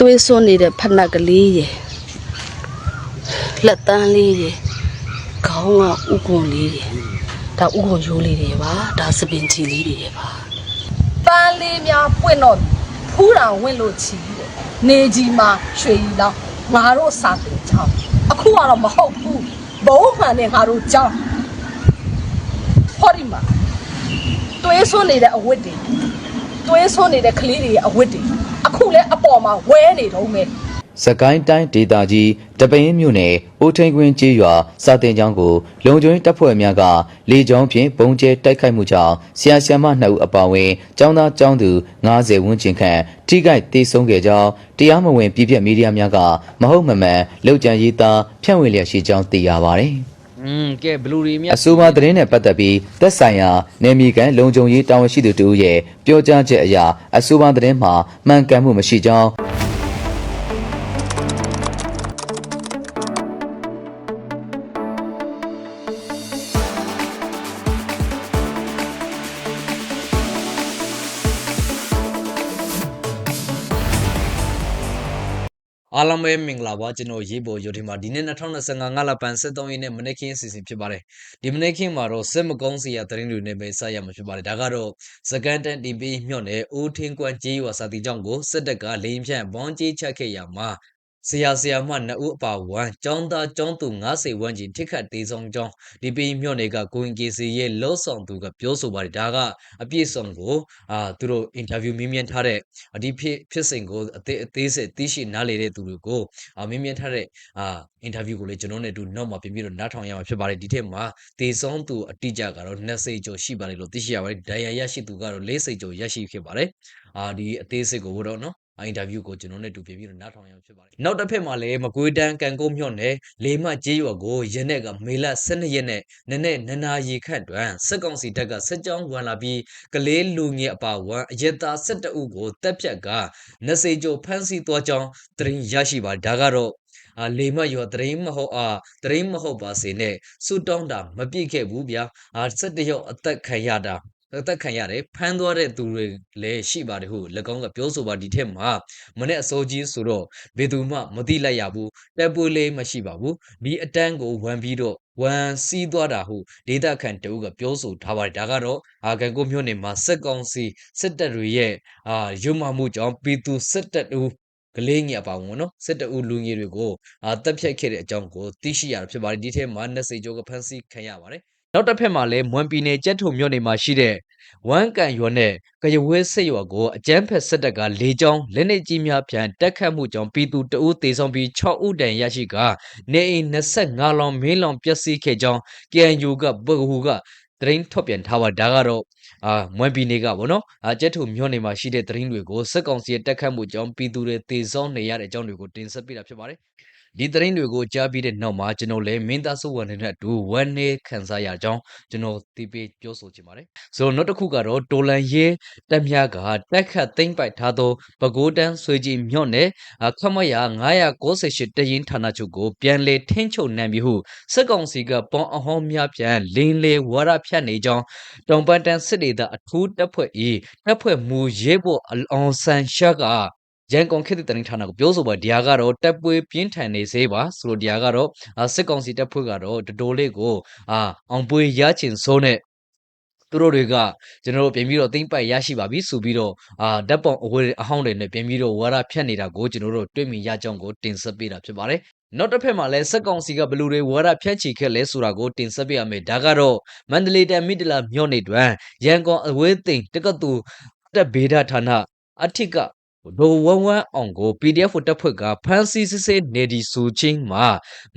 သွေးစွန်းနေတဲ့ဖက်နှက်ကလေးရယ်လက်တန်းလေးရယ်ခေါင်းကဥကွန်လေးရယ်ဒါဥကွန်ရိုးလေးတွေပါဒါစပင်ချီလေးတွေပါပန်းလေးများပွင့်တော့ဖူးတာဝင့်လို့ချီတဲ့နေကြီးမှာရွှေရီလောက်ငါတို့စာတင်ချောင်းအခုကတော့မဟုတ်ဘူးဘုံမှန်နဲ့ငါတို့ကြောင်းဟောဒီမှာသွေးဆွနေတဲ့အဝတ်တွေသွေးဆွနေတဲ့ကလေးတွေရဲ့အဝတ်တွေ အခုလဲအပေါ်မှာဝဲနေတော့မယ်စကိုင်းတိုင်းဒေသကြီးတပင်းမြို့နယ်အိုးထိန်ကွင်းကျေးရွာစာတင်ကျောင်းကိုလုံခြုံရေးတပ်ဖွဲ့များကလေကြောင်းဖြင့်ပုံကျဲတိုက်ခိုက်မှုကြောင့်ဆရာဆရာမ2ဦးအပါအဝင်ကျောင်းသားကျောင်းသူ90ဝန်းကျင်ခန့်ထိခိုက်ဒေဆုံးခဲ့ကြောင်းတရားမဝင်ပြည်ပြမီဒီယာများကမဟုတ်မမှန်လောက်ကျန်ရေးသားဖြန့်ဝေလျက်ရှိကြောင်းသိရပါတယ် อืมကဲဘလူတွေမြတ်အဆိုပါသတင်းနဲ့ပတ်သက်ပြီးသက်ဆိုင်ရာနယ်မြေကန်လုံခြုံရေးတာဝန်ရှိသူတို့ရဲ့ပြောကြားချက်အရအဆိုပါသတင်းမှာမှန်ကန်မှုမရှိကြောင်း အားလုံးပဲမင်္ဂလာပါကျွန်တော်ရေးပေါ်ရုပ်ထင်မှာဒီနေ့2025ငါလပန်73ရက်နေ့မနေ့ခင်းအစီအစဉ်ဖြစ်ပါတယ်ဒီမနေ့ခင်းမှာတော့စစ်မကုန်းစီရသတင်းတွေနဲ့ပဲဆက်ရမှာဖြစ်ပါတယ်ဒါကတော့စကန်တန်တီပီညွန့်နဲ့အိုးထင်းကွမ်ကြေးရွာစာတီကြောင့်ကိုစစ်တပ်ကလိန်ဖြန့်ဘွန်ကြေးချက်ခဲ့ရမှာ ဆရာဆရာမနှစ်ဦးအပါဝမ်ចောင်းသားចောင်းသူ90ဝန်းကျင်ထိခတ်သေးဆုံးကြောင်းဒီပီညွန့်တွေကကိုင်ကေစီရဲ့လော့ဆောင်သူကပြောဆိုပါတယ်ဒါကအပြည့်စုံကိုအာသူတို့အင်တာဗျူးမြင်းမြန်းထားတဲ့အဒီဖြစ်ဖြစ်စဉ်ကိုအသေးအသေးစိတ်သိရှိနားလေတဲ့သူတွေကိုအမင်းမြင်ထားတဲ့အာအင်တာဗျူးကိုလည်းကျွန်တော်နဲ့အတူနောက်မှပြင်ပြီးတော့နားထောင်ရမှာဖြစ်ပါတယ်ဒီထက်မှာတေဆုံးသူအတိအကျကတော့20ကျော်ရှိပါတယ်လို့သိရှိရပါတယ်ဒိုင်ယာရရှိသူကတော့40ကျော်ရရှိခဲ့ပါတယ်အာဒီအသေးစိတ်ကိုတော့နော် အင်တာဗျူးကိုကျွန်တော်နဲ့အတူပြင်ပြီးတော့နားထောင်ရမှာဖြစ်ပါတယ်နောက်တစ်ဖက်မှာလည်းမကွေးတန်းကန်ကုန်းမြွန့်နယ်လေမကျေးရွာကိုရနေ့ကမေလ12ရက်နေ့နနေ့နနာရီခန့်တွင်စစ်ကောင်စီတပ်ကစစ်ကြောင်းဝင်လာပြီးကလေးလူငယ်အပါအဝင်အရက်သား12ဦးကိုတပ်ဖြတ်ကနစေကျော်ဖမ်းဆီးသွားကြောင်းသတင်းရရှိပါဒါကတော့အာလေမတ်ရောသတင်းမဟုတ်အာသတင်းမဟုတ်ပါစေနဲ့စွတောင်းတာမပြည့်ခဲ့ဘူးဗျာအာ17ရောက်အသက်ခံရတာ အသက်ခံရတယ်ဖမ်းသွားတဲ့သူတွေလည်းရှိပါတယ်ဟု၎င်းကပြောဆိုပါဒီထက်မှာမနေ့အစိုးကြီးဆိုတော့ဘယ်သူမှမသိလိုက်ရဘူးတက်ပွေးလေးမရှိပါဘူးဒီအတန်းကိုဝမ်ပြီးတော့ဝမ်စီးသွားတာဟုဒေတာခန်တူကပြောဆိုထားပါတယ်ဒါကတော့အာကန်ကိုမျိုးနေမှာစက်ကောင်စီစစ်တပ်တွေရဲ့အာရုံမှမှုကြောင့်ပြည်သူစစ်တပ်ဦးကလေးငယ်အပါဝင်နော်စစ်တအူလူငယ်တွေကိုအာတပ်ဖြတ်ခဲ့တဲ့အကြောင်းကိုသိရှိရတာဖြစ်ပါတယ်ဒီထဲမှာနှစ်စိကျော်ကဖမ်းဆီးခံရပါတယ် နောက်တစ်ဖက်မှာလည်းမွန်ပြည်နယ်ကြက်ထုံမြို့နယ်မှာရှိတဲ့ဝမ်ကန်ရွာနဲ့ကရဝဲစစ်ရွာကိုအကြမ်းဖက်စစ်တပ်ကလေကြောင်းလက်နက်ကြီးများဖြန့်တက်ခတ်မှုကြောင့်ပြည်သူတအူးသေဆုံးပြီး6ဦးတန်ရရှိကနေအိမ်25လောင်မင်းလောင်ပျက်စီးခဲ့ကြောင်း KNU ကဘဟုကသတင်းထုတ်ပြန်ထားပါဒါကတော့အာမွမ်ပီနေကဗောနော်အာကျက်ထုမြို့နယ်မှာရှိတဲ့သတင်းတွေကိုစက်ကောင်စီရဲ့တက်ခတ်မှုကြောင့်ပြည်သူတွေတေဆုံးနေရတဲ့အကြောင်းတွေကိုတင်ဆက်ပေးတာဖြစ်ပါတယ် ဒီသတင်းတွေကိုကြားပြီးတဲ့နောက်မှာကျွန်တော်လည်းမင်းသားစုဝန်နဲ့အတူဝမ်းနေခံစားရကြောင်းကျွန်တော်သိပေးပြောဆိုချင်ပါတယ်ဆိုတော့နောက်တစ်ခုကတော့တိုလန်ရဲတက်မြကတက်ခတ်သိမ့်ပိုက်ထားသောပကိုးတန်းဆွေကြီးမြို့နယ်အခမရ998တရင်ဌာနချုပ်ကိုပြန်လည်ထင်းချုပ်နိုင်ပြီဟုစက်ကောင်စီကပေါင်းအဟောင်းများပြန်လင်းလေဝါရဖြတ်နေကြောင်းတောင်ပန်တန်စစ်ဒေသအထူးတပ်ဖွဲ့၏တပ်ဖွဲ့မူရဲဘော်အအောင်ဆန်ရှာက ရန်ကုန်ခေတ်သစ်တိုင်းဌာနကိုပြောဆိုပါဒီဟာကတော့တပ်ပွဲပြင်းထန်နေစေပါဆိုလို့ဒီဟာကတော့အာစစ်ကောင်စီတပ်ဖွဲ့ကတော့တတိုးလေးကိုအာအောင်ပွဲရချင်စိုးနဲ့သူတို့တွေကကျွန်တော်တို့ပြင်ပြီးတော့သိမ့်ပိုက်ရရှိပါပြီဆိုပြီးတော့အာဓာတ်ပုံအဝေးအဟောင်းတွေနဲ့ပြင်ပြီးတော့ဝါရဖြတ်နေတာကိုကျွန်တော်တို့တွေ့မြင်ရကြောင်းကိုတင်ဆက်ပေးတာဖြစ်ပါတယ်နောက်တစ်ဖက်မှာလည်းစက်ကောင်စီကဘလူတွေဝါရဖြန့်ချီခဲ့လဲဆိုတာကိုတင်ဆက်ပေးရမယ်ဒါကတော့မန္တလေးတန်မိတလာမြို့နယ်တွင်ရန်ကုန်အဝေးသိမ်တက္ကသိုလ်တက်ဗေဒဌာနအထက်က ဒိုဝဝမ်းအောင်ကို PDF တပ်ဖွဲ့ကဖမ်းဆီးစစ်ဆေးနေဒီဆိုချင်းမှာ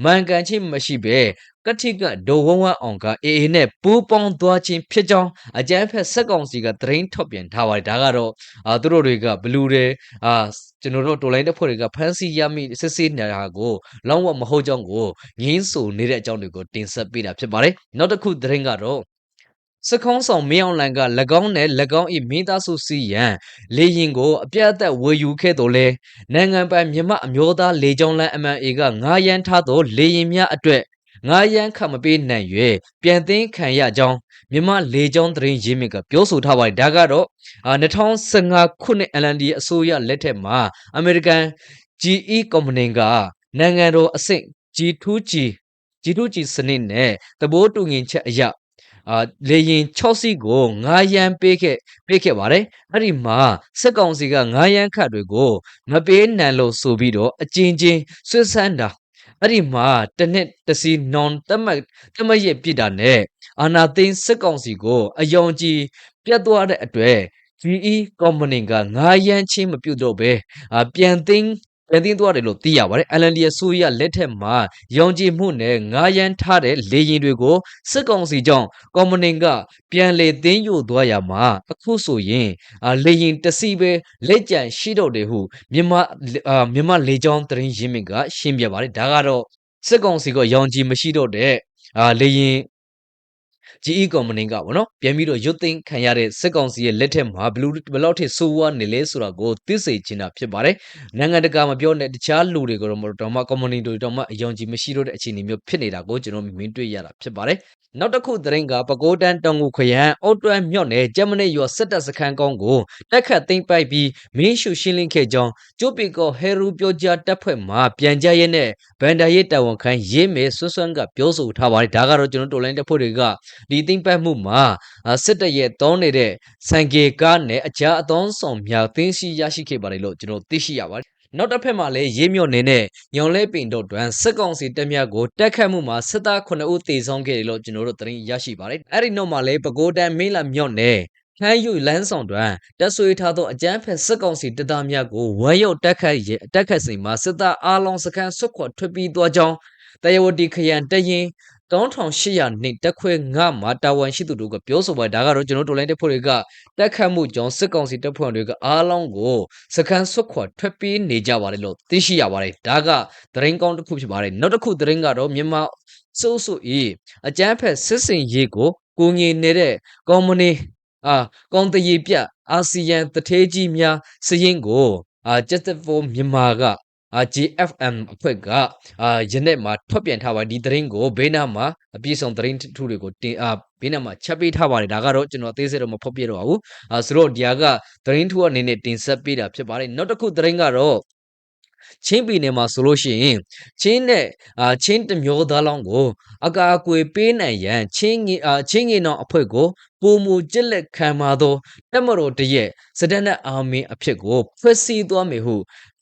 မှန်ကန်ခြင်းမရှိဘဲကတိကဒိုဝဝမ်းအောင်ကအေအေနဲ့ပူးပေါင်းသွားခြင်းဖြစ်ကြောင်းအကြမ်းဖက်စက်ကောင်စီကသတင်းထုတ်ပြန်ထားပါတယ်ဒါကတော့အာသူတို့တွေကဘလူတွေအာကျွန်တော်တို့တိုလိုင်းတပ်ဖွဲ့တွေကဖမ်းဆီးရမိစစ်ဆေးနေတာကိုလောင်းဝမဟုတ်ကြောင်းကိုငင်းဆိုနေတဲ့အကြောင်းတွေကိုတင်ဆက်ပေးတာဖြစ်ပါတယ်နောက်တစ်ခုသတင်းကတော့ စကုံးဆောင်မင်းအောင်လန်က၎င်းနဲ့၎င်း၏မိသားစုစီရန်လေရင်ကိုအပြတ်အသက်ဝယ်ယူခဲ့တော်လဲနိုင်ငံပိုင်မြမအမျိုးသားလေကြောင်းလမ်း MNA ကငားရန်ထားသောလေရင်များအတွက်ငားရန်ခတ်မပေးနိုင်၍ပြန်သိမ်းခံရကြောင်းမြန်မာလေကြောင်းသတင်းရင်းမြစ်ကပြောဆိုထားပါတယ်ဒါကတော့အာ2015ခုနှစ် LND အစိုးရလက်ထက်မှာအမေရိကန် GE ကုမ္ပဏီကနိုင်ငံတော်အဆင့် G2G G2G စနစ်နဲ့သဘောတူညီချက်အရ အာလေရင်6စီးကို9ရန်ပေးခဲ့ပေးခဲ့ပါတယ်အဲ့ဒီမှာစက်ကောင်စီက9ရန်ခတ်တွေကိုမပေးနိုင်လို့ဆိုပြီးတော့အကျဉ်းချင်းဆွဆန်းတာအဲ့ဒီမှာတစ်နှစ်တစ်စီနွန်တတ်မှတ်တတ်မှတ်ရပြစ်တာနဲ့အာနာသိန်းစက်ကောင်စီကိုအယုံကြည်ပြတ်သွားတဲ့အတွက် GE ကုမ္ပဏီက9ရန်ချင်းမပြုတ်တော့ပဲအာပြန်သိမ်း ပြန်သိမ်းသွားတယ်လို့သိရပါတယ်။ LND အစိုးရလက်ထက်မှာယုံကြည်မှုနဲ့9ရန်ထားတဲ့လေရင်တွေကိုစစ်ကောင်စီကြောင့်ကုမ္ပဏီကပြန်လေသိမ်းယူသွားရမှာအခုဆိုရင်အာလေရင်တစ်စီပဲလက်ကျန်ရှိတော့တယ်ဟုမြန်မာအာမြန်မာလေကြောင်းသတင်းရင်းမြစ်ကရှင်းပြပါတယ်။ဒါကတော့စစ်ကောင်စီကယုံကြည်မရှိတော့တဲ့အာလေရင် GE ကုမ္ပဏီကပေါ့နော်ပြန်ပြီးတော့ရွတ်သိမ်းခံရတဲ့စစ်ကောင်စီရဲ့လက်ထက်မှာဘလူးဘယ်လောက်ထိဆိုးဝါးနေလဲဆိုတာကိုသိစေချင်တာဖြစ်ပါတယ်နိုင်ငံတကာမပြောနဲ့တခြားလူတွေကတော့မတော်မှကွန်မြူနီတီတွေတော့မှအယုံကြည်မရှိတော့တဲ့အခြေအနေမျိုးဖြစ်နေတာကိုကျွန်တော်မြင်တွေ့ရတာဖြစ်ပါတယ် နောက်တစ်ခုသတင်းကပကိုးတန်းတောင်ငူခရိုင်အော်တွမ်မြို့နယ်ဂျမနီရွာစစ်တပ်စခန်းကောင်းကိုတက်ခတ်သိမ်းပိုက်ပြီးမင်းရှုရှင်းလင်းခဲ့ကြောင်းကျိုးပီကောဟဲရူပြောကြားတပ်ဖွဲ့မှပြန်ကြားရဲနဲ့ဗန်ဒါရဲတာဝန်ခံရေးမေဆွဆွမ်းကပြောဆိုထားပါတယ်ဒါကတော့ကျွန်တော်တော်လိုင်းတပ်ဖွဲ့တွေကဒီသိမ်းပိုက်မှုမှာအာစစ်တပ်ရဲ့တောင်းနေတဲ့စံကေကားနဲ့အကြအသွန်းဆောင်များသိမ်းဆီးရရှိခဲ့ပါတယ်လို့ကျွန်တော်သိရှိရပါတယ် နောက်တစ်ဖက်မှာလည်းရေးမြို့နေနဲ့ညောင်လဲပင်တို့တွင်စစ်ကောင်စီတပ်များကိုတက်ခတ်မှုမှာစစ်သား9ဦးတေဆုံးခဲ့တယ်လို့ကျွန်တော်တို့သတင်းရရှိပါတယ်။အဲ့ဒီနောက်မှာလည်းပဲကိုးတန်မင်းလာမြို့နယ်ခမ်းယူလန်းဆောင်တွင်တက်ဆွေထားသောအကြမ်းဖက်စစ်ကောင်စီတပ်သားများကိုဝမ်းရုပ်တက်ခတ်ရတက်ခတ်စဉ်မှာစစ်သားအားလုံးစခန်းဆွတ်ခွာထွက်ပြေးသွားကြောင်းတရဝတီခရိုင်တရင် 3800နှစ်တက်ခွဲ9မှာတာဝန်ရှိသူတို့ကပြောဆိုပါတယ်ဒါကတော့ကျွန်တော်တို့လိုင်းတက်ဖွဲ့တွေကတက်ခတ်မှုကြောင့်စစ်ကောင်စီတပ်ဖွဲ့တွေကအားလုံးကိုစခန်းဆွတ်ခွာထွက်ပြေးနေကြပါတယ်လို့သိရှိရပါတယ်ဒါကသတင်းကောင်းတစ်ခုဖြစ်ပါတယ်နောက်တစ်ခုသတင်းကတော့မြန်မာစိုးစိုးဤအကြမ်းဖက်စစ်စင်ရေးကိုကိုငြိနေတဲ့ကော်မတီအာကောင်တရီပြအာဆီယံတထေးကြီးများစရင်ကိုအာ74မြန်မာကအာ GFM အဖွဲ့ကအာယနေ့မှာထွက်ပြန်ထားပါဒီသတင်းကိုဘေးနားမှာအပြည့်စုံသတင်းထူးတွေကိုတင်အာဘေးနားမှာချက်ပေးထားပါတယ်ဒါကတော့ကျွန်တော်အသေးစိတ်တော့မဖော်ပြတော့ပါဘူးအာဆိုတော့ဒီဟာကသတင်းထူးအနေနဲ့တင်ဆက်ပေးတာဖြစ်ပါတယ်နောက်တစ်ခုသတင်းကတော့ချင်းပြည်နယ်မှာဆိုလို့ရှိရင်ချင်းနဲ့အာချင်းတစ်မျိုးသားလောင်းကို အကာအကွယ်ပေးနိုင်ရန်ချင်းငီအာချင်းငီနောင်အဖွဲ့ကိုပုံမူကြက်လက်ခံมาသောတက်မတော်တရဲ့စဒနတ်အာမင်းအဖြစ်ကိုဖွဲ့စည်းသွားမယ်ဟု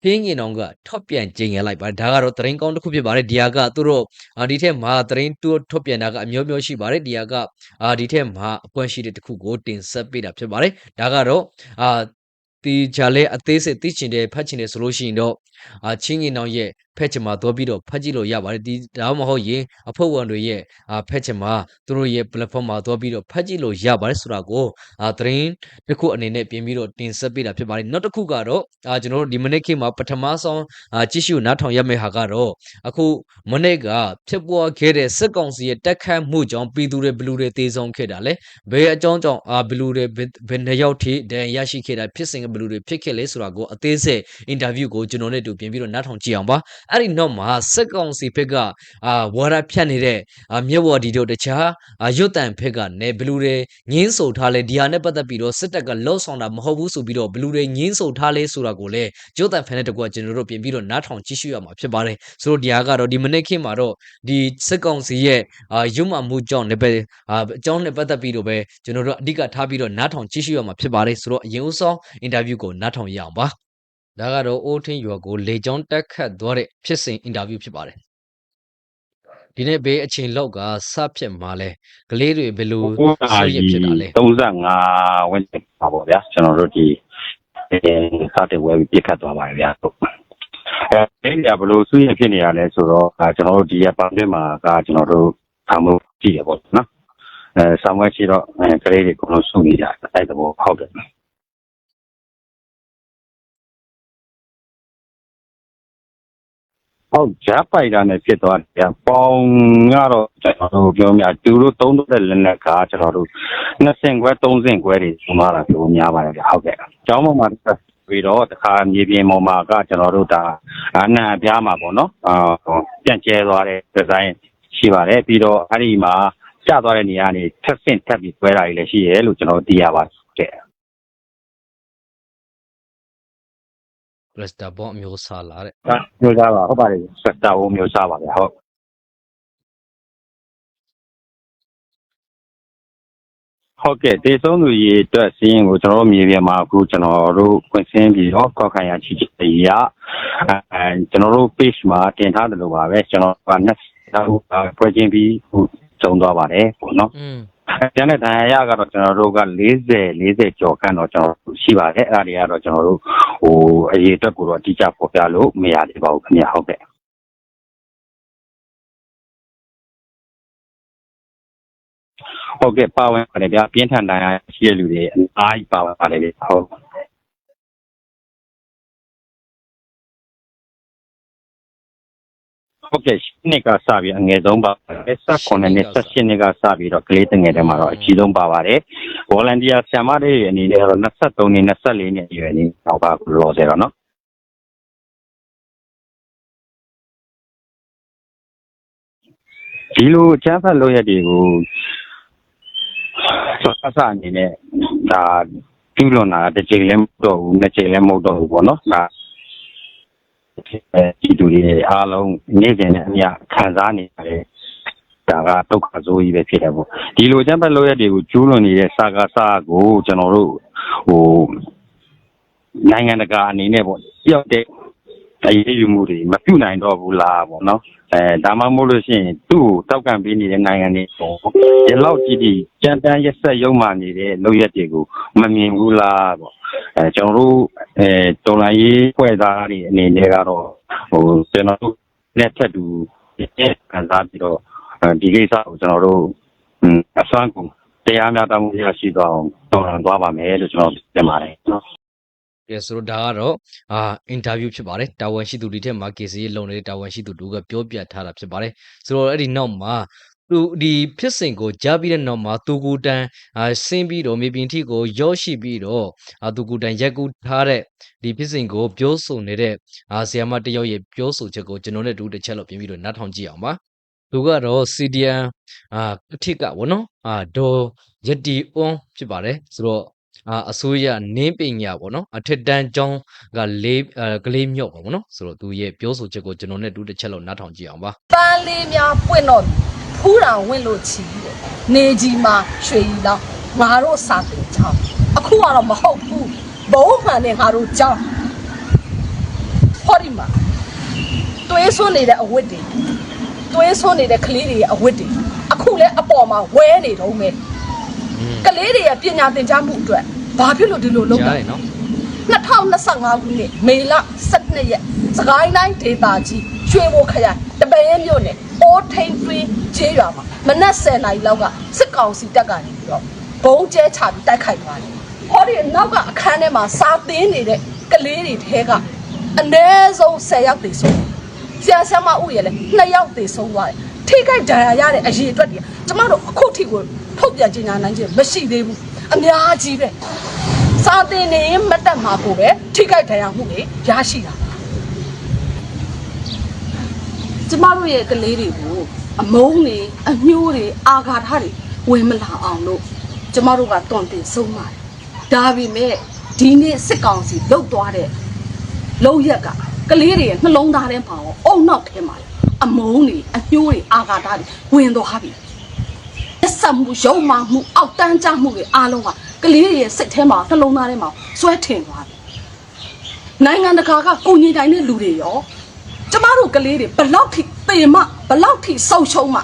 ဖင်းငင်အောင်ကထောက်ပြန်ကြေညာလိုက်ပါတယ်ဒါကတော့သတင်းကောင်းတစ်ခုဖြစ်ပါတယ်ဒီဟာကသူတို့အာဒီထက်မှာသတင်းတူထုတ်ပြန်တာကအမျိုးမျိုးရှိပါတယ်ဒီဟာကအာဒီထက်မှာအပွင့်ရှိတဲ့တစ်ခုကိုတင်ဆက်ပေးတာဖြစ်ပါတယ်ဒါကတော့အာ ဒီဂျာလဲအသေးစိတ်သိချင်တယ်ဖတ်ချင်တယ်ဆိုလို့ရှိရင်တော့အာချင်းငင်အောင်ရဲ့ဖက်ချင်မှာတော့ပြီးတော့ဖတ်ကြည့်လို့ရပါတယ်ဒီဒါမှမဟုတ်ရင်အဖွဲ့ဝင်တွေရဲ့အာဖက်ချင်မှာသူတို့ရဲ့ platform မှာတော့ပြီးတော့ဖတ်ကြည့်လို့ရပါတယ်ဆိုတာကိုအာသတင်းတစ်ခုအနေနဲ့ပြင်ပြီးတော့တင်ဆက်ပေးတာဖြစ်ပါတယ်နောက်တစ်ခုကတော့အာကျွန်တော်တို့ဒီမနေ့ခေတ်မှာပထမဆုံးအာကြည့်ရှုနားထောင်ရမယ့်ဟာကတော့အခုမနေ့ကဖြစ်ပွားခဲ့တဲ့စစ်ကောင်စီရဲ့တက်ခတ်မှုကြောင့်ပြည်သူတွေဘလူတွေတေဆုံးခဲ့တာလေဘယ်အကြောင်းကြောင့်အာဘလူတွေဘယ်နှစ်ယောက်ထိဒဏ်ရရှိခဲ့တာဖြစ်စဉ်ကဘလူတွေဖြစ်ခဲ့လဲဆိုတာကိုအသေးစိတ်အင်တာဗျူးကိုကျွန်တော်နဲ့တူပြင်ပြီးတော့နားထောင်ကြည့်အောင်ပါအဲ့ဒီနောက်မှာစက်ကောင်စီဘက်ကအာဝါရဖြတ်နေတဲ့အာမြက်ဝတီတို့တခြားအာရွတ်တန်ဘက်ကနေဘလူတွေငင်းဆိုထားလဲဒီဟာနဲ့ပတ်သက်ပြီးတော့စစ်တပ်ကလှုပ်ဆောင်တာမဟုတ်ဘူးဆိုပြီးတော့ဘလူတွေငင်းဆိုထားလဲဆိုတာကိုလည်းရွတ်တန်ဖန်နဲ့တကွကျွန်တော်တို့ပြင်ပြီးတော့နားထောင်ကြည့်ရှုရမှာဖြစ်ပါတယ်ဆိုတော့ဒီဟာကတော့ဒီမနေ့ခေတ်မှာတော့ဒီစက်ကောင်စီရဲ့အာရွတ်မှမှုကြောင့်လည်းပဲအာအကြောင်းနဲ့ပတ်သက်ပြီးတော့ပဲကျွန်တော်တို့အဓိကထားပြီးတော့နားထောင်ကြည့်ရှုရမှာဖြစ်ပါတယ်ဆိုတော့အရင်ဦးဆုံးအင်တာဗျူးကိုနားထောင်ရအောင်ပါဒါကတော့အိုးထင်းရွာကိုလေကြောင်းတက်ခတ်သွားတဲ့ဖြစ်စဉ်အင်တာဗျူးဖြစ်ပါတယ်ဒီနေ့ဘေးအချိန်လောက်ကစဖြစ်မှာလဲကလေးတွေဘယ်လိုကိုအာဆွေးရကြီးဖြစ်တာလဲ35ဝန်းကျင်ပါပေါ့ဗျာကျွန်တော်တို့ဒီအဲစားတဲ့ဝယ်ပြီးပြတ်ခတ်သွားပါတယ်ဗျာဟုတ်အဲဒီကဘယ်လိုဆွေးရဖြစ်နေရလဲဆိုတော့အာကျွန်တော်တို့ဒီရပန်တွင်းမှာကကျွန်တော်တို့ဆောင်းမှုကြည့်ရပေါ့နော်အဲဆောင်းဝဲရှိတော့အဲကလေးတွေအကုန်လုံးစုနေကြအဲ့ဒါဘောဟုတ်တယ် ဟုတ်ဂျာပိုက်တာနဲ့ဖြစ်သွားတယ်။ပေါင်ကတော့ကျွန်တော်တို့ပြောမြတူတို့သုံးတဲ့လက်နက်ကကျွန်တော်တို့နှစ်ဆင့်ခွဲသုံးဆင့်ခွဲတွေသုံးလာတာပြောများပါတယ်ဗျ။ဟုတ်ကဲ့။ကျောင်းပေါ်မှာပြီးတော့တခါမြေပြင်ပေါ်မှာကကျွန်တော်တို့ဒါအနံအပြားမှာပေါ့နော်။အာပြန်ကျဲသွားတဲ့ဒီဇိုင်းရှိပါတယ်။ပြီးတော့အဲ့ဒီမှာကျသွားတဲ့နေရာကနေထပ်ဆင့်ထပ်ပြီးဆွဲတာတွေလည်းရှိရဲလို့ကျွန်တော်သိရပါတယ် ပလက်စတာဘောအမျိုးအစားလာတဲ့ဒါမျိုးစားပါဟုတ်ပါတယ်စက်တာဝမျိုးစားပါဗျာဟုတ်ဟုတ်ကဲ့တေဆုံးသူရေအတွက်စီးရင်ကိုကျွန်တော်တို့မြေပြင်မှာအခုကျွန်တော်တို့ခွင့်စင်းပြီးတော့ကောက်ခံရချီချီရအဲကျွန်တော်တို့ page မှာတင်ထားတယ်လို့ပါပဲကျွန်တော်ကနှစ်နောက်ပွဲချင်းပြီးဟိုကျုံသွားပါတယ်ပေါ့နော်อืม ကျန်တဲ့ဒဏ်ရာရကတော့ကျွန်တော်တို့က40 40ကျော်ခန့်တော့ကျွန်တော်တို့ရှိပါတယ်အဲ့ဒါတွေကတော့ကျွန်တော်တို့ဟိုအရေးအတွက်ကိုတော့အတိအကျဖော်ပြလို့မရသေးပါဘူးခင်ဗျာဟုတ်ကဲ့ဟုတ်ကဲ့ပါဝင်ပါတယ်ဗျာပြင်းထန်ဒဏ်ရာရှိတဲ့လူတွေအများကြီးပါဝင်ပါတယ်ဗျာဟုတ် ဟုတ်ကဲ့ရှင်းနေကစပြီးအငယ်ဆုံးပါဆက်9နဲ့18နှစ်ကစပြီးတော့ကလေးတငယ်တွေမှာတော့အကြီးဆုံးပါပါတယ် volunteer ဆရာမတွေအနေနဲ့တော့23နှစ်24နှစ်အရွယ်နေတော့ပါလောဆယ်တော့နော်ဒီလိုအချမ်းဖတ်လို့ရတဲ့ကိုဆက်ဆက်အနေနဲ့ဒါပြုလွန်တာတစ်ချိန်လည်းမဟုတ်တော့ဘူးနှစ်ချိန်လည်းမဟုတ်တော့ဘူးပေါ့နော်ဒါ အဲဒီတူတွေအားလုံးနေ့စဉ်နဲ့အများခံစားနေရတယ်ဒါကဒုက္ခဆိုးကြီးပဲဖြစ်တယ်ပေါ့ဒီလိုအချမ်းဖတ်လို့ရတဲ့ကိုကျူးလွန်နေတဲ့စာကားစာကိုကျွန်တော်တို့ဟိုနိုင်ငံတကာအနေနဲ့ပေါ့ပြောက်တဲ့ အရေးယူမှုတွေမပြုနိုင်တော့ဘူးလားပေါ့နော်အဲဒါမှမဟုတ်လို့ရှိရင်သူ့ကိုတောက်ကန်ပေးနေတဲ့နိုင်ငံတွေပေါ့ဒီလောက်ကြည့်ကြည့်ကြမ်းတမ်းရက်ဆက်ရုံမှနေတဲ့လုပ်ရက်တွေကိုမမြင်ဘူးလားပေါ့အဲကျွန်တော်တို့အဲတော်လိုင်းရေးဖွဲ့သားတွေအနေနဲ့ကတော့ဟိုကျွန်တော်တို့လက်ထက်တူခံစားပြီးတော့ဒီကိစ္စကိုကျွန်တော်တို့အစွမ်းကုန်တရားမျှတမှုရရှိသွားအောင်တော်လှန်သွားပါမယ်လို့ကျွန်တော်ပြောပါတယ်နော် ကဲဆိုတော့ဒါကတော့အာအင်တာဗျူးဖြစ်ပါတယ်တာဝန်ရှိသူတွေထက်မှာ case ရေးလုံနေတဲ့တာဝန်ရှိသူတို့ကပြောပြထားတာဖြစ်ပါတယ်ဆိုတော့အဲ့ဒီနောက်မှာသူဒီဖြစ်စဉ်ကိုကြားပြီးတဲ့နောက်မှာသူကူတန်အာဆင်းပြီးတော့မြေပြင်ထိကိုရော့ရှိပြီးတော့အာသူကူတန်ရက်ကူထားတဲ့ဒီဖြစ်စဉ်ကိုပြောဆိုနေတဲ့အာဆီယမတယောက်ရဲ့ပြောဆိုချက်ကိုကျွန်တော်နဲ့တူတစ်ချက်လောက်ပြင်ပြီးတော့နားထောင်ကြည့်အောင်ပါသူကတော့ CDN အာအထက်ကဗောနော်အာဒေါ်ယတီအွန်ဖြစ်ပါတယ်ဆိုတော့ အာအစိုးရနင်းပညာပေါ့နော်အထက်တန်းကျောင်းကလေးအဲကလေးမြော့ပါပေါ့နော်ဆိုတော့သူရဲ့ပြောဆိုချက်ကိုကျွန်တော်နဲ့တူတစ်ချက်လောက်နားထောင်ကြည့်အောင်ပါပန်းလေးများပွင့်တော့ဖူးတာဝင့်လို့ချီတယ်နေကြီးမှာရွှေရီလောင်းငါတို့စာတင်ချောင်းအခုကတော့မဟုတ်ဘူးဘုံမှန်နဲ့ငါတို့ကြောင်းဟောဒီမှာတွေးဆွနေတဲ့အဝတ်တွေတွေးဆွနေတဲ့ကလေးတွေရဲ့အဝတ်တွေအခုလဲအပေါ်မှာဝဲနေတော့မယ်อืม ကလေးတွေရဲ့ပညာသင်ကြားမှုအတွက်ဘာဖြစ်လို့ဒီလိုလုပ်ကြားလဲတယ်နော်2025ခုနှစ်မေလ12ရက်စကိုင်းတိုင်းဒေသကြီးရွှေဘိုခရိုင်တပင်းမြို့နယ်အိုးထိန်တွင်းကျေးရွာမှာမနက်10:00နာရီလောက်ကစစ်ကောင်စီတပ်ကနေပြီးတော့ဘုံကျဲချပြီးတိုက်ခိုက်သွားတယ်။ဟောဒီနောက်ကအခန်းထဲမှာစာသင်နေတဲ့ကလေးတွေထဲကအနည်းဆုံး10ယောက်သေဆုံးတယ်။ဆရာဆရာမဦးရလည်း2ယောက်သေဆုံးသွားတယ်။ထိခိုက်ဒဏ်ရာရတဲ့အရေးအတွက်တွေကျမတို့အခုထိကို ထုတ်ပြန်ကြေညာနိုင်ခြင်းမရှိသေးဘူး။အများကြီးပဲ။စာတင်နေရင်မတက်မှာကိုပဲထိခိုက်ဒဏ်ရာမှုတွေရရှိတာကျမတို့ရဲ့ကလေးတွေကိုအမုန်းတွေအညှိုးတွေအာဃာတတွေဝင်မလာအောင်လို့ကျမတို့ကတွန်တင်ဆုံးပါတယ်ဒါပေမဲ့ဒီနေ့စစ်ကောင်စီလုတ်သွားတဲ့လုံရက်ကကလေးတွေရဲ့နှလုံးသားထဲမှာရောအုံနောက်ထဲမှာရောအမုန်းတွေအညှိုးတွေအာဃာတတွေဝင်သွားပြီအ ဆက်မှုရုံမှမှုအောက်တန်းကြမှုတွေအားလုံးကကလေးတွေရဲ့စိတ်ထဲမှာနှလုံးသားထဲမှာဆွဲထင်သွားတယ်။နိုင်ငံတကာကကိုညီတိုင်းတဲ့လူတွေရောကျမတို့ကလေးတွေဘလောက်ထိတေမဘလောက်ထိဆုံရှုံမှ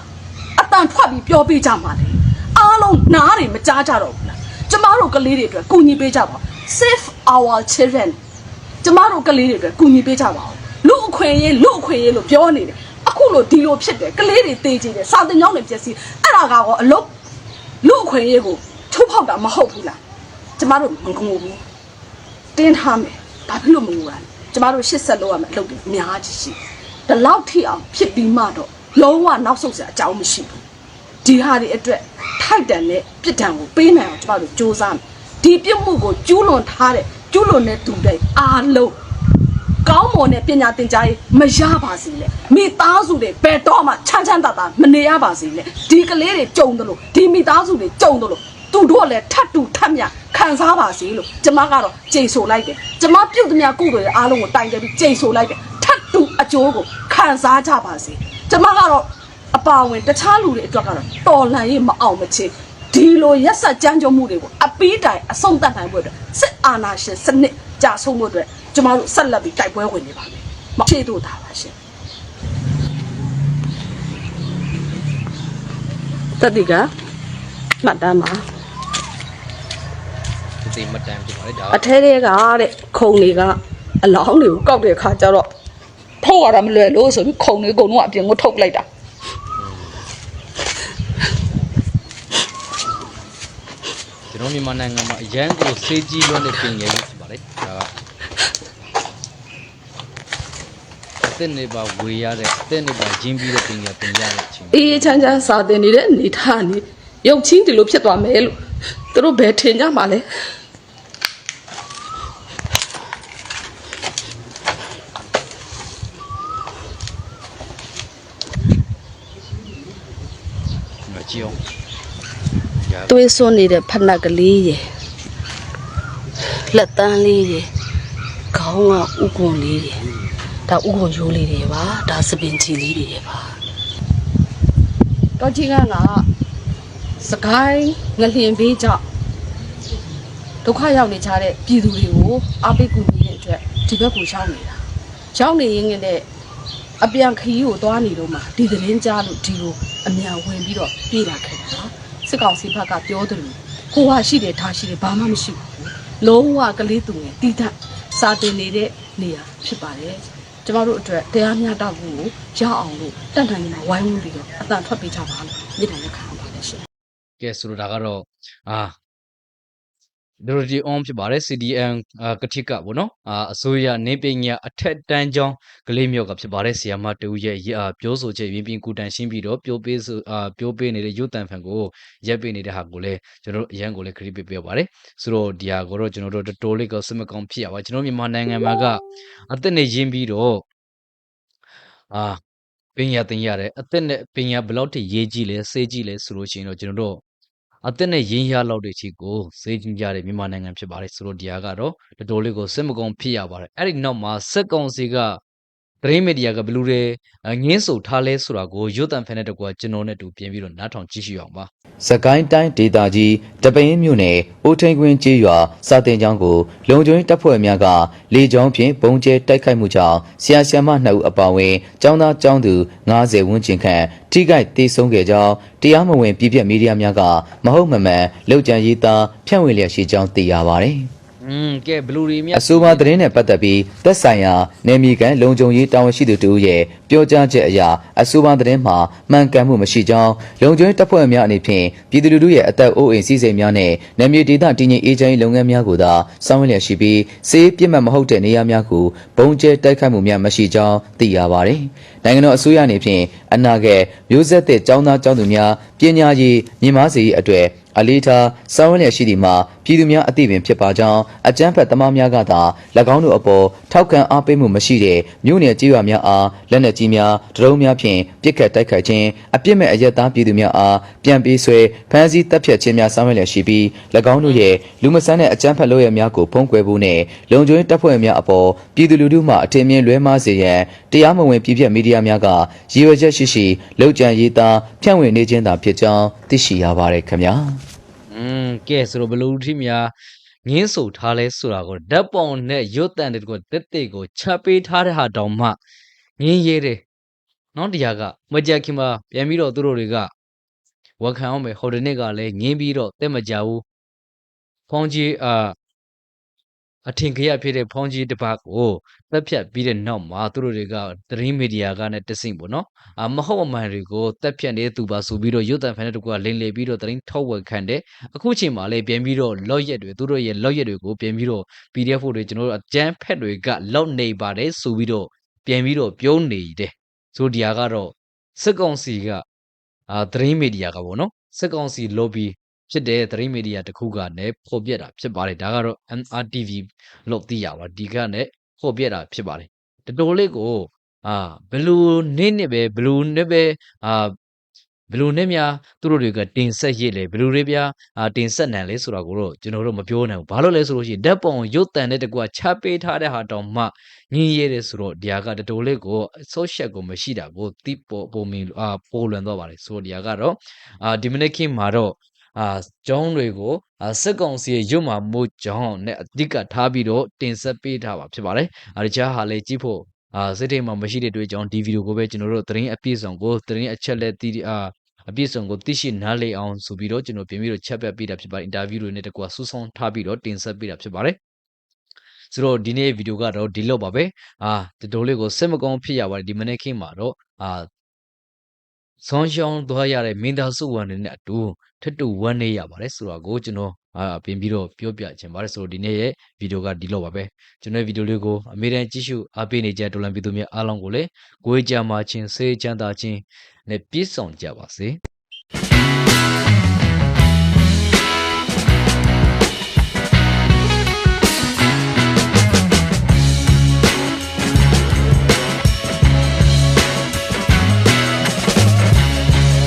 အတန်ထွက်ပြီးပြောပြကြမှာလေ။အားလုံးနားတွေမကြားကြတော့ဘူးလား။ကျမတို့ကလေးတွေအတွက်ကိုညီပေးကြပါဦး Save our children ကျမတို့ကလေးတွေအတွက်ကိုညီပေးကြပါဦးလူအခွင့်အရေးလူအခွင့်အရေးလို့ပြောနေတယ် အခုလို့ဒီလိုဖြစ်တယ်ကလေးတွေတေးကြည့်တယ်စာတင်ကြောင်းတွေပြည့်စည်အဲ့ဒါကတော့အလုတ်လူအခွင့်အရေးကိုထုတ်ဖောက်တာမဟုတ်ဘူးလားကျမတို့မငုံဘူးတင်းထားမယ်ဘာဖြစ်လို့မငုံရလဲကျမတို့ရှစ်ဆက်လို့ရမယ်အလုပ်တွေအများကြီးရှိဒီလောက်ထိအောင်ဖြစ်ပြီးမှတော့လုံးဝနောက်ဆုတ်စရာအကြောင်းမရှိဘူးဒီဟာတွေအတွက်ထိုက်တန်တဲ့ပြစ်ဒဏ်ကိုပေးနိုင်အောင်ကျမတို့စူးစမ်းမယ်ဒီပြစ်မှုကိုကျူးလွန်ထားတဲ့ကျူးလွန်တဲ့သူတွေအားလုံး ကောင်းမွန်တဲ့ပညာသင်ကြားရေးမရပါစေနဲ့မိသားစုတွေဘယ်တော့မှချမ်းချမ်းသာသာမနေရပါစေနဲ့ဒီကလေးတွေကြုံတယ်လို့ဒီမိသားစုတွေကြုံတယ်လို့သူတို့လည်းထပ်တူထပ်မြခံစားပါစေလို့ကျမကတော့ကြိတ်ဆိုလိုက်တယ်ကျမပြုတ်သမျှကုသိုလ်ရဲ့အားလုံးကိုတိုင်ကြပြီးကြိတ်ဆိုလိုက်တယ်ထပ်တူအကျိုးကိုခံစားကြပါစေကျမကတော့အပါဝင်တခြားလူတွေအတွက်ကတော့တော်လှန်ရေးမအောင်မချေဒီလိုရက်ဆက်ကြမ်းကြုတ်မှုတွေကိုအပီးတိုင်အဆုံးသတ်နိုင်ဖို့အတွက်စစ်အာဏာရှင်စနစ်ကြာဆုံးဖို့အတွက် ကျမတို့ဆက်လက်ပြီးတိုက်ပွဲဝင်နေပါမယ်။မချေတို့တာပါရှင်တတိကမှတ်တမ်းပါဒီစိတ်မတန်ဖြစ်ပါတယ်ဒါအထဲထဲကတဲ့ခုံတွေကအလောင်းတွေကိုကောက်တဲ့ခါကျတော့ထုတ်ရတာမလွယ်လို့ဆိုပြီးခုံတွေအကုန်လုံးအပြင်ကိုထုတ်လိုက်တာကျွန်တော်မြန်မာနိုင်ငံမှာအရန်ကိုစေးကြီးလွန်းတဲ့ပင်ရည်ဖြစ်ပါတယ်ဒါကအ သက်နေပါဝေရတဲ့အသက်နေပါဂျင်းပြီးတဲ့ပင်ရည်ပင်ရတဲ့အချိန်အေးအေးချမ်းချမ်းစာတင်နေတဲ့အနေထားနေရုပ်ချင်းဒီလိုဖြစ်သွားမယ်လို့သူတို့ဘယ်ထင်ကြမှာလဲမကြည့်အောင်ရာသွေးစွန်းနေတဲ့ဖက်နှက်ကလေးရယ်လက်တန်းလေးရယ်ခေါင်းကဥကွန်လေးရယ် ဒါဥကွန်ရိုးလေးတွေပါဒါစပင်ချီလေးတွေပါတော့ကြီးကကစကိုင်းငလျင်ဘေးကြောင့်ဒုက္ခရောက်နေကြတဲ့ပြည်သူတွေကိုအားပေးကူညီတဲ့အတွက်ဒီဘက်ကိုရှောင်းနေတာရှောင်းနေရင်းနဲ့အပြန်ခရီးကိုသွားနေတော့မှဒီသတင်းကြားလို့ဒီကိုအမြန်ဝင်ပြီးတော့ပြေးလာခဲ့တာစစ်ကောင်စီဘက်ကပြောတယ်လို့ကိုဟာရှိတယ်ထားရှိတယ်ဘာမှမရှိဘူးလုံးဝကလေးသူငယ်တီးတတ်စာတင်နေတဲ့နေရာဖြစ်ပါတယ် ကျမတို့အတွက်တရားမျှတမှုကိုရအောင်လို့တန်တန်ကြီးမှာဝိုင်းဝန်းပြီးတော့အတန်ထွက်ပေးကြပါလို့မြေတိုင်လက်ခံပါတယ်ရှင်ကဲဆိုတော့ဒါကတော့အာ ဒရိုဒီ on ဖြစ်ပါတယ် CDN အာကတိကဗောနော်အာအစိုးရနေပညာအထက်တန်းကျောင်းကလေးမျိုးကဖြစ်ပါတယ်ဆီယာမတူရဲ့ရအာပြောဆိုချက်ရင်းပြင်းကူတန်ရှင်းပြီးတော့ပြောပေးဆိုအာပြောပေးနေတဲ့ရုပ်တံဖန်ကိုရက်ပေးနေတဲ့ဟာကိုလည်းကျွန်တော်တို့အရန်ကိုလည်းခရီးပေးပေးပါတယ်ဆိုတော့ဒီဟာကိုတော့ကျွန်တော်တို့တော်တော်လေးကစမကောင်ဖြစ်ရပါကျွန်တော်မြန်မာနိုင်ငံမှာကအသက်နဲ့ရင်းပြီးတော့အာပညာသင်ရတယ်အသက်နဲ့ပညာဘယ်လောက်ထိရေးကြည့်လဲစေးကြည့်လဲဆိုလို့ရှိရင်တော့ကျွန်တော်တို့ အသက်နဲ့ရင်းရလောက်တဲ့ချီကိုစေးကျင်ကြတဲ့မြန်မာနိုင်ငံဖြစ်ပါတယ်ဆိုတော့ဒီဟာကတော့တော်တော်လေးကိုစစ်မကုံဖြစ်ရပါတယ်အဲ့ဒီနောက်မှာစက်ကောင်စီက သတင်းမီဒီယာကဘယ်လူတွေအငင်းဆိုထားလဲဆိုတာကိုရုတ်တံဖန်တဲ့တကွာကျွန်တော်နဲ့တူပြင်ပြီးတော့နားထောင်ကြည့်ရှုအောင်ပါစကိုင်းတိုင်းဒေသကြီးတပင်းမြို့နယ်အိုထိန်ကွင်းကျေးရွာစာတင်ကျောင်းကိုလုံခြုံရေးတပ်ဖွဲ့များကလေကြောင်းဖြင့်ပုံကျဲတိုက်ခိုက်မှုကြောင့်ဆရာဆရာမ2ဦးအပါအဝင်ကျောင်းသားကျောင်းသူ90ဝန်းကျင်ခန့်ထိခိုက်ဒေဆုံးခဲ့ကြောင်းတရားမဝင်ပြည်ပြမီဒီယာများကမဟုတ်မမှန်လောက်ကျန်ရေးသားဖြန့်ဝေလျက်ရှိကြောင်းသိရပါတယ်။ อืมကဲဘလူတွေမြအဆိုပါသတင်းနဲ့ပတ်သက်ပြီးသက်ဆိုင်ရာနယ်မြေကန်လုံခြုံရေးတာဝန်ရှိသူတို့ရဲ့ပြောကြားချက်အရအဆိုပါသတင်းမှာမှန်ကန်မှုမရှိကြောင်းလုံခြုံရေးတပ်ဖွဲ့များအနေဖြင့်ပြည်သူလူထုရဲ့အသက်အိုးအိမ်စီးစိမ်များနဲ့နယ်မြေဒေသတည်ငြိမ်အေးချမ်းရေးလုပ်ငန်းများကိုသာဆောင်ရွက်လျက်ရှိပြီးစေးပြစ်မှတ်မဟုတ်တဲ့နေရာများကိုဘုံကျဲတိုက်ခိုက်မှုများမရှိကြောင်းသိရပါတယ်။နိုင်ငံတော်အစိုးရအနေဖြင့်အနာဂတ်မျိုးဆက်သစ်ចောင်းသားចောင်းသူများပညာရေးမြင့်မားစေရေးအတွက်အလေးထားစောင်းရလျက်ရှိသည်မှာပြည်သူများအသိပင်ဖြစ်ပါကြောင်းအကြမ်းဖက်သမားများကသာ၎င်းတို့အပေါ်ထောက်ခံအားပေးမှုမရှိတဲ့မြို့နယ်ကြေးရွာများအားလက်နက်ကြီးများဒရုန်းများဖြင့်ပစ်ခတ်တိုက်ခိုက်ခြင်းအပြစ်မဲ့အရက်သားပြည်သူများအားပြန်ပေးဆွဲဖမ်းဆီးတပ်ဖြတ်ခြင်းများဆောင်ရွက်လျက်ရှိပြီး၎င်းတို့ရဲ့လူမဆန်းတဲ့အကြမ်းဖက်လုပ်ရများကိုဖုံးကွယ်ဖို့နဲ့လုံခြုံရေးတပ်ဖွဲ့များအပေါ်ပြည်သူလူထုမှအထင်မြင်လွဲမှားစေရန်တရားမဝင်ပြည်ပြမီဒီယာများကရည်ရွယ်ချက်ရှိရှိလောက်ကျန်ရေးသားဖြန့်ဝေနေခြင်းသာဖြစ်ကြောင်းသိရှိရပါတယ်ခင်ဗျာอืมကဲဆိုတော့ဘလူထိများငင်းဆိုထားလဲဆိုတာကိုဓာတ်ပုံနဲ့ရုတ်တံတဲ့ကိုတက်တက်ကိုချပေးထားတဲ့ဟာတောင်မှငင်းရဲတယ်နော်တရားကမကြခင်မှာပြန်ပြီးတော့သူတို့တွေကဝက်ခံအောင်ပဲဟိုဒီနေ့ကလည်းငင်းပြီးတော့တက်မကြဘူးဖောင်းကြီးအာ အထင်ခရဖြစ်တဲ့ဖောင်းကြီးတစ်ပတ်ကိုတက်ဖြတ်ပြီးတဲ့နောက်မှာသူတို့တွေကသတင်းမီဒီယာကနဲ့တဆင့်ပေါ့နော်အာမဟုတ်အမှန်တွေကိုတက်ဖြတ်နေတဲ့သူပါဆိုပြီးတော့ရုတ်တံဖန်တဲ့တကူကလိန်လေပြီးတော့သတင်းထောက်ဝက်ခံတယ်အခုချိန်မှာလည်းပြန်ပြီးတော့လော့ရက်တွေသူတို့ရဲ့လော့ရက်တွေကိုပြန်ပြီးတော့ PDF တွေကျွန်တော်တို့အကျန်းဖက်တွေကလော့နေပါတယ်ဆိုပြီးတော့ပြန်ပြီးတော့ပြောနေတယ်ဆိုဒီဟာကတော့စစ်ကောင်စီကအာသတင်းမီဒီယာကပေါ့နော်စစ်ကောင်စီ lobby ဖြစ်တဲ့သတင်းမီဒီယာတစ်ခုကလည်းဖော်ပြတာဖြစ်ပါတယ်ဒါကတော့ MRTV လို့သိရပါဒီကနဲ့ဖော်ပြတာဖြစ်ပါတယ်တော်တော်လေးကိုအာဘယ်လူနေ့နဲ့ပဲဘယ်လူနဲ့ပဲအာဘယ်လူနဲ့များသူတို့တွေကတင်ဆက်ရစ်လေဘယ်လူတွေပြအာတင်ဆက်နံလဲဆိုတာကိုတော့ကျွန်တော်တို့မပြောနိုင်ဘူးဘာလို့လဲဆိုလို့ရှိရင်ဓာတ်ပုံရုပ်တံတဲ့တကွာချပေးထားတဲ့ဟာတောင်မှညင်းရဲတယ်ဆိုတော့ဒီဟာကတော်တော်လေးကိုဆော့ရှက်ကိုမရှိတာကိုတိပေါ်ပုံမီအာပိုလွန်တော့ပါတယ်ဆိုတော့ဒီဟာကတော့အာဒီမနေ့ခင်မှာတော့ အာကျောင်းတွေကိုအာစစ်ကောင်စီရဲ့ရွတ်မှာမို့ကျောင်းနဲ့အဓိကထားပြီးတော့တင်ဆက်ပေးထားပါဖြစ်ပါတယ်အာဒီချာဟာလေကြည့်ဖို့အာစစ်တေးမှာမရှိတဲ့တွေ့ကြောင်းဒီဗီဒီယိုကိုပဲကျွန်တော်တို့သတင်းအပြည့်စုံကိုသတင်းအချက်လက်တီးအာအပြည့်စုံကိုသိရှိနားလည်အောင်ဆိုပြီးတော့ကျွန်တော်ပြင်ပြီးတော့ချက်ပြပေးတာဖြစ်ပါတယ်အင်တာဗျူးတွေနဲ့တကွာဆူဆောင်းထားပြီးတော့တင်ဆက်ပေးတာဖြစ်ပါတယ်ဆိုတော့ဒီနေ့ဗီဒီယိုကတော့ဒီလောက်ပါပဲအာတော်တော်လေးကိုစိတ်မကောင်းဖြစ်ရပါတယ်ဒီမနေ့ခင်းမှာတော့အာ ဆောင်းရှောင်းသွားရတဲ့မင်းသားစုဝန်တွေနဲ့အတူထပ်တူဝမ်းနေရပါတယ်ဆိုတော့ကိုကျွန်တော်အာပြင်ပြီးတော့ပြောပြချင်ပါတယ်ဆိုတော့ဒီနေ့ရဲ့ဗီဒီယိုကဒီလောက်ပါပဲကျွန်တော်ရဲ့ဗီဒီယိုလေးကိုအမေရိကန်ကြည့်ရှုအားပေးနေကြတဲ့တော်လန်ပြည်သူများအားလုံးကိုလည်းကိုယ်ကြမှာချင်းစေးချမ်းသာချင်းနဲ့ပြည့်စုံကြပါစေ။